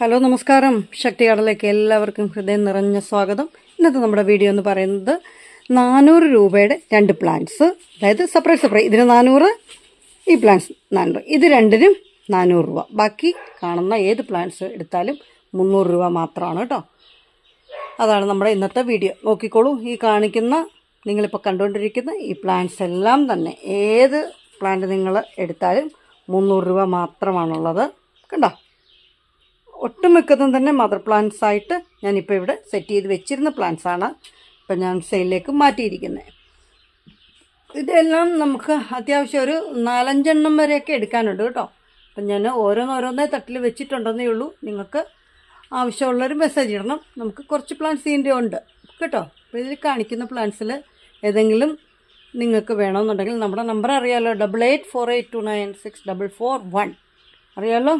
Hello നമസ്കാരം. ശക്തികാടലേക്ക് എല്ലാവർക്കും ഹൃദയം നിറഞ്ഞ സ്വാഗതം. ഇന്നത്തെ നമ്മുടെ വീഡിയോ എന്ന് പറയുന്നത് നാനൂറ് രൂപയുടെ രണ്ട് പ്ലാന്റ്സ് അതായത് സെപ്പറേറ്റ് സെപ്പറേറ്റ് ഇതിന് നാനൂറ് ഈ പ്ലാന്റ്സ് നാനൂറ്. ഇത് രണ്ടിനും നാനൂറ് രൂപ. ബാക്കി കാണുന്ന ഏത് പ്ലാന്റ്സ് എടുത്താലും മുന്നൂറ് രൂപ മാത്രമാണ് കേട്ടോ. അതാണ് നമ്മുടെ ഇന്നത്തെ വീഡിയോ. നോക്കിക്കോളൂ. ഈ കാണിക്കുന്ന നിങ്ങളിപ്പോൾ കണ്ടുകൊണ്ടിരിക്കുന്ന ഈ പ്ലാന്റ്സ് എല്ലാം തന്നെ ഏത് പ്ലാന്റ് നിങ്ങൾ എടുത്താലും മുന്നൂറ് രൂപ മാത്രമാണുള്ളത്. കണ്ടോ? ഒട്ടുമിക്കതും തന്നെ മദർ പ്ലാന്റ്സ് ആയിട്ട് ഞാനിപ്പോൾ ഇവിടെ സെറ്റ് ചെയ്ത് വെച്ചിരുന്ന പ്ലാന്റ്സ് ആണ് ഇപ്പം ഞാൻ സെയിലിലേക്ക് മാറ്റിയിരിക്കുന്നത് ഇതെല്ലാം നമുക്ക് അത്യാവശ്യം ഒരു നാലഞ്ചെണ്ണം വരെയൊക്കെ എടുക്കാനുണ്ട് കേട്ടോ. അപ്പം ഞാൻ ഓരോന്നോരോന്നേ തട്ടിൽ വെച്ചിട്ടുണ്ടെന്നേ ഉള്ളൂ. നിങ്ങൾക്ക് ആവശ്യമുള്ളൊരു മെസ്സേജ് ഇടണം. നമുക്ക് കുറച്ച് പ്ലാന്റ്സ് ഇതിന്റെ ഉണ്ട്. കേട്ടോ? അപ്പോൾ ഇതിൽ കാണിക്കുന്ന പ്ലാന്റ്സിൽ ഏതെങ്കിലും നിങ്ങൾക്ക് വേണമെന്നുണ്ടെങ്കിൽ നമ്മുടെ നമ്പർ അറിയാമല്ലോ double eight four eight two nine six double four one അറിയാമല്ലോ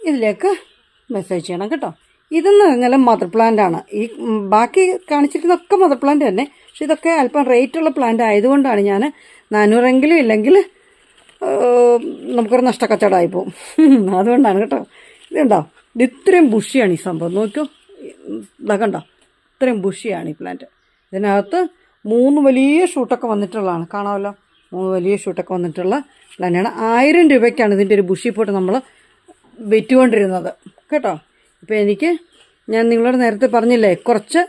ഇതിലേക്ക് മെസ്സേജ് ചെയ്യണം കേട്ടോ. ഇതെന്ന് പറഞ്ഞാൽ മദർ പ്ലാന്റ് ആണ്. ഈ ബാക്കി കാണിച്ചിരുന്നൊക്കെ മദർ പ്ലാന്റ് തന്നെ. പക്ഷെ ഇതൊക്കെ അല്പം റേറ്റുള്ള പ്ലാന്റ് ആയതുകൊണ്ടാണ് ഞാൻ നാനൂറെങ്കിലും ഇല്ലെങ്കിൽ നമുക്കൊരു നഷ്ടക്കച്ചവടമായി പോകും അതുകൊണ്ടാണ് കേട്ടോ. ഇതുണ്ടോ ഇത് ഇത്രയും ബുഷിയാണ് ഈ സംഭവം. നോക്കൂ. ഇതാ കണ്ടോ? ഇത്രയും ബുഷിയാണ് ഈ പ്ലാന്റ് ഇതിനകത്ത് മൂന്ന് വലിയ ഷൂട്ടൊക്കെ വന്നിട്ടുള്ളതാണ്. കാണാമല്ലോ? മൂന്ന് വലിയ ഷൂട്ടൊക്കെ വന്നിട്ടുള്ള പ്ലാന്റാണ് ആയിരം രൂപയ്ക്കാണ് ഇതിന്റെ ഒരു ബുഷി പോട്ട് നമ്മൾ വിറ്റുകൊണ്ടിരുന്നത്. കേട്ടോ? ഇപ്പോൾ എനിക്ക് ഞാൻ നിങ്ങളോട് നേരത്തെ പറഞ്ഞില്ലേ കുറച്ച്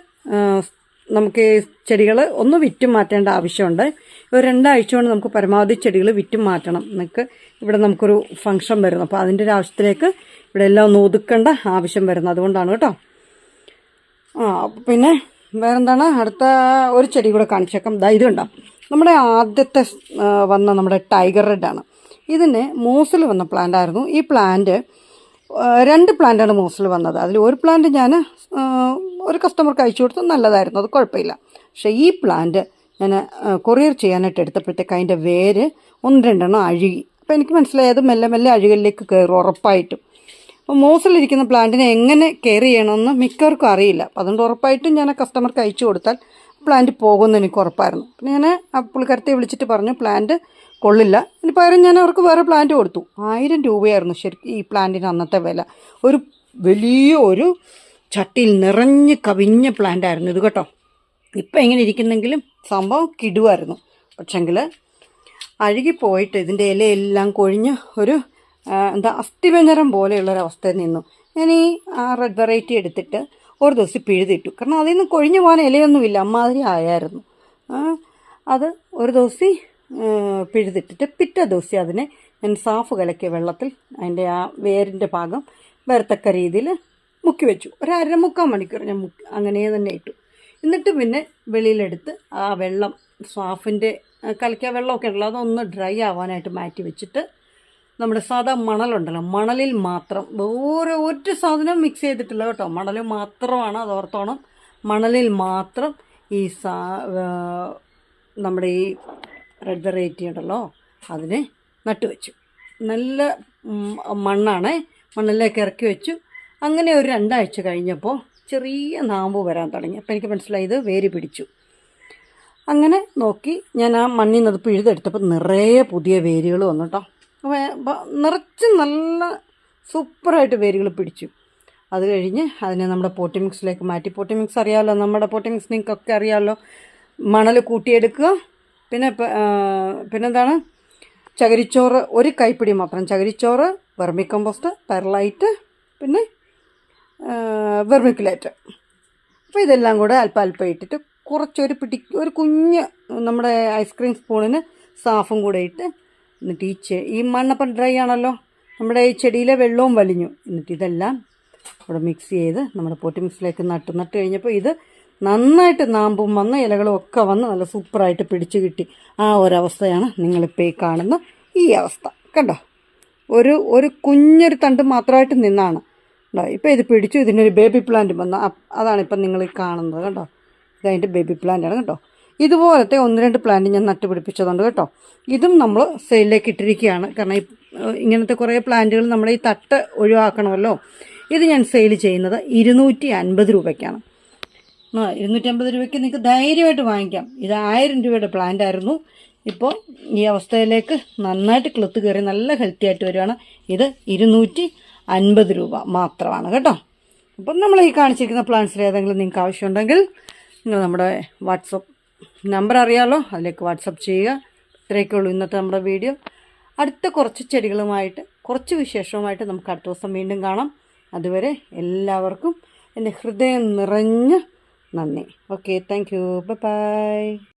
നമുക്ക് ചെടികൾ ഒന്ന് വിറ്റും മാറ്റേണ്ട ആവശ്യമുണ്ട്. ഒരു രണ്ടാഴ്ച കൊണ്ട് നമുക്ക് പരമാവധി ചെടികൾ വിറ്റും മാറ്റണം. നമുക്ക് ഇവിടെ നമുക്കൊരു ഫംഗ്ഷൻ വരുന്നു. അപ്പോൾ അതിന്റെ ഒരു ആവശ്യത്തിലേക്ക് ഇവിടെ എല്ലാം ഒന്ന് ഒതുക്കേണ്ട ആവശ്യം വരുന്നത് അതുകൊണ്ടാണ് കേട്ടോ. ആ പിന്നെ വേറെന്താണ്? അടുത്ത ഒരു ചെടി കൂടെ കാണിച്ചേക്കാം. ദാ ഇത് നമ്മുടെ ആദ്യത്തെ വന്ന നമ്മുടെ ടൈഗർ റെഡാണ്. ഇതിന് മൂസിൽ വന്ന പ്ലാന്റ് ആയിരുന്നു. ഈ പ്ലാന്റ് രണ്ട് പ്ലാന്റാണ് മോസിൽ വന്നത്. അതിൽ ഒരു പ്ലാന്റ് ഞാൻ ഒരു കസ്റ്റമർക്ക് അയച്ചു കൊടുത്തു. നല്ലതായിരുന്നു. അത് കുഴപ്പമില്ല. പക്ഷേ ഈ പ്ലാന്റ് ഞാൻ കൊറിയർ ചെയ്യാനായിട്ട് എടുത്തപ്പോഴത്തേക്ക് അതിന്റെ വേര് ഒന്ന് രണ്ടെണ്ണം അഴുകി. അപ്പോൾ എനിക്ക് മനസ്സിലായത് മെല്ലെ മെല്ലെ അഴുകലിലേക്ക് കയറും ഉറപ്പായിട്ടും. അപ്പോൾ മോസിലിരിക്കുന്ന പ്ലാന്റിനെ എങ്ങനെ കെയർ ചെയ്യണമെന്ന് മിക്കവർക്കും അറിയില്ല. അപ്പോൾ അതുകൊണ്ട് ഉറപ്പായിട്ടും ഞാൻ കസ്റ്റമർക്ക് അയച്ചു കൊടുത്താൽ പ്ലാന്റ് പോകുമെന്ന് എനിക്ക് ഉറപ്പായിരുന്നു. പിന്നെ ഞാൻ ആ പുള്ളിക്കാരത്തെ വിളിച്ചിട്ട് പറഞ്ഞു പ്ലാന്റ് കൊള്ളില്ല. ഇനി പകരം ഞാൻ അവർക്ക് വേറെ പ്ലാന്റ് കൊടുത്തു. ആയിരം രൂപയായിരുന്നു ശരിക്കും ഈ പ്ലാന്റിന് അന്നത്തെ വില. ഒരു വലിയ ഒരു ചട്ടിയിൽ നിറഞ്ഞ് കവിഞ്ഞ പ്ലാന്റ് ആയിരുന്നു ഇത് കേട്ടോ. ഇപ്പം എങ്ങനെ ഇരിക്കുന്നെങ്കിലും സംഭവം കിടുവായിരുന്നു. പക്ഷെങ്കിൽ അഴുകിപ്പോയിട്ട് ഇതിന്റെ ഇലയെല്ലാം കൊഴിഞ്ഞ് ഒരു എന്താ അസ്ഥിവ്യഞ്ജനം പോലെയുള്ളൊരവസ്ഥയിൽ നിന്നു. ഞാൻ ഈ ആ റെഡ് വെറൈറ്റി എടുത്തിട്ട് ഒരു ദിവസം പിഴുതിട്ടു. കാരണം അതിൽ നിന്ന് കൊഴിഞ്ഞു പോകാൻ ഇലയൊന്നുമില്ല. അമ്മാതിരി ആയായിരുന്നു. അത് ഒരു ദിവസം പിഴുതിട്ടിട്ട് പിറ്റേ ദിവസം അതിനെ ഞാൻ സാഫ് കലക്കിയ വെള്ളത്തിൽ അതിന്റെ ആ വേരിന്റെ ഭാഗം വരത്തക്ക രീതിയിൽ മുക്കി വെച്ചു. ഒരു അര മുക്കാൽ മണിക്കൂർ ഞാൻ മുക്കി അങ്ങനെ തന്നെ ഇട്ടു. എന്നിട്ട് പിന്നെ വെളിയിലെടുത്ത് ആ വെള്ളം സാഫിന്റെ കലക്കിയ വെള്ളമൊക്കെ ഉണ്ടല്ലോ അതൊന്ന് ഡ്രൈ ആവാനായിട്ട് മാറ്റി വെച്ചിട്ട് നമ്മുടെ സാധാ മണലുണ്ടല്ലോ മണലിൽ മാത്രം വേറെ ഒറ്റ സാധനം മിക്സ് ചെയ്തിട്ടില്ല കേട്ടോ. മണൽ മാത്രമാണ് അത് ഓർത്തോണം. മണലിൽ മാത്രം ഈ സാ നമ്മുടെ ഈ റെഡ് വെറൈറ്റി ഉണ്ടല്ലോ അതിനെ നട്ടുവെച്ചു നല്ല മണ്ണാണ് മണ്ണിലേക്ക് ഇറക്കി വെച്ചു. അങ്ങനെ ഒരു രണ്ടാഴ്ച കഴിഞ്ഞപ്പോൾ ചെറിയ നാമ്പ് വരാൻ തുടങ്ങി. അപ്പോൾ എനിക്ക് മനസ്സിലായി ഇത് വേര് പിടിച്ചു. അങ്ങനെ നോക്കി ഞാൻ ആ മണ്ണിൽ നിന്ന് അത് പിഴുതെടുത്തപ്പോൾ നിറയെ പുതിയ വേരുകൾ വന്നു കേട്ടോ. നിറച്ച് നല്ല സൂപ്പറായിട്ട് വേരുകൾ പിടിച്ചു. അത് കഴിഞ്ഞ് അതിനെ നമ്മുടെ പോട്ടി മിക്സിലേക്ക് മാറ്റി. പോട്ടി മിക്സ് അറിയാമല്ലോ നമ്മുടെ പോട്ടി മിക്സ് നിങ്ങൾക്കൊക്കെ അറിയാമല്ലോ മണൽ കൂട്ടിയെടുക്കുക പിന്നെ പിന്നെന്താണ്? ചകിരിച്ചോറ് ഒരു കൈപ്പിടി മാത്രം. ചകിരിച്ചോറ് വെർമി കമ്പോസ്റ്റ് പെർലൈറ്റ് പിന്നെ വെർമിക്കുലേറ്റ്. അപ്പോൾ ഇതെല്ലാം കൂടെ അല്പം അല്പം ഇട്ടിട്ട് കുറച്ചൊരു പിടി ഒരു കുഞ്ഞ് നമ്മുടെ ഐസ്ക്രീം സ്പൂണിന് സാഫും കൂടെ ഇട്ട് എന്നിട്ട് ഈ ചെ ഈ മണ്ണപ്പം ഡ്രൈ ആണല്ലോ. നമ്മുടെ ഈ ചെടിയിലെ വെള്ളവും വലിഞ്ഞു. എന്നിട്ട് ഇതെല്ലാം അവിടെ മിക്സ് ചെയ്ത് നമ്മുടെ പോട്ടി മിക്സിലേക്ക് നട്ട് നട്ട് കഴിഞ്ഞപ്പോൾ ഇത് നന്നായിട്ട് നാമ്പും വന്ന് ഇലകളും ഒക്കെ വന്ന് നല്ല സൂപ്പറായിട്ട് പിടിച്ചു കിട്ടി. ആ ഒരവസ്ഥയാണ് നിങ്ങളിപ്പോൾ ഈ കാണുന്ന ഈ അവസ്ഥ. കണ്ടോ? ഒരു ഒരു കുഞ്ഞൊരു തണ്ട് മാത്രമായിട്ട് നിന്നാണ്. കേട്ടോ ഇപ്പോൾ ഇത് പിടിച്ചു ഇതിനൊരു ബേബി പ്ലാന്റ് വന്ന അതാണ് ഇപ്പം നിങ്ങൾ കാണുന്നത്. കണ്ടോ? ഇതതിന്റെ ബേബി പ്ലാന്റാണ് കേട്ടോ ഇതുപോലത്തെ ഒന്ന് രണ്ട് പ്ലാന്റ് ഞാൻ നട്ടുപിടിപ്പിച്ചതുണ്ട് കേട്ടോ. ഇതും നമ്മൾ സെയിലിലേക്ക് ഇട്ടിരിക്കുകയാണ്. കാരണം ഇങ്ങനത്തെ കുറേ പ്ലാന്റുകൾ നമ്മൾ ഈ തട്ട് ഒഴിവാക്കണമല്ലോ. ഇത് ഞാൻ സെയിൽ ചെയ്യുന്നത് ഇരുന്നൂറ്റി അൻപത് രൂപയ്ക്കാണ്. ആ ഇരുന്നൂറ്റമ്പത് രൂപയ്ക്ക് നിങ്ങൾക്ക് ധൈര്യമായിട്ട് വാങ്ങിക്കാം. ഇത് ആയിരം രൂപയുടെ പ്ലാന്റ് ആയിരുന്നു. ഇപ്പോൾ ഈ അവസ്ഥയിലേക്ക് നന്നായിട്ട് ക്ലത്ത് കയറി നല്ല ഹെൽത്തി ആയിട്ട് വരികയാണ് ഇത് ഇരുന്നൂറ്റി അൻപത് രൂപ മാത്രമാണ് കേട്ടോ. അപ്പം നമ്മൾ ഈ കാണിച്ചിരിക്കുന്ന പ്ലാൻസിൽ ഏതെങ്കിലും നിങ്ങൾക്ക് ആവശ്യമുണ്ടെങ്കിൽ നിങ്ങൾ നമ്മുടെ വാട്സപ്പ് നമ്പർ അറിയാമല്ലോ അതിലേക്ക് വാട്സപ്പ് ചെയ്യുക. ഇത്രയൊക്കെ ഉള്ളൂ ഇന്നത്തെ നമ്മുടെ വീഡിയോ അടുത്ത കുറച്ച് ചെടികളുമായിട്ട് കുറച്ച് വിശേഷവുമായിട്ട് നമുക്ക് അടുത്ത ദിവസം വീണ്ടും കാണാം. അതുവരെ എല്ലാവർക്കും എന്റെ ഹൃദയം നിറഞ്ഞ നന്ദി okay thank you bye bye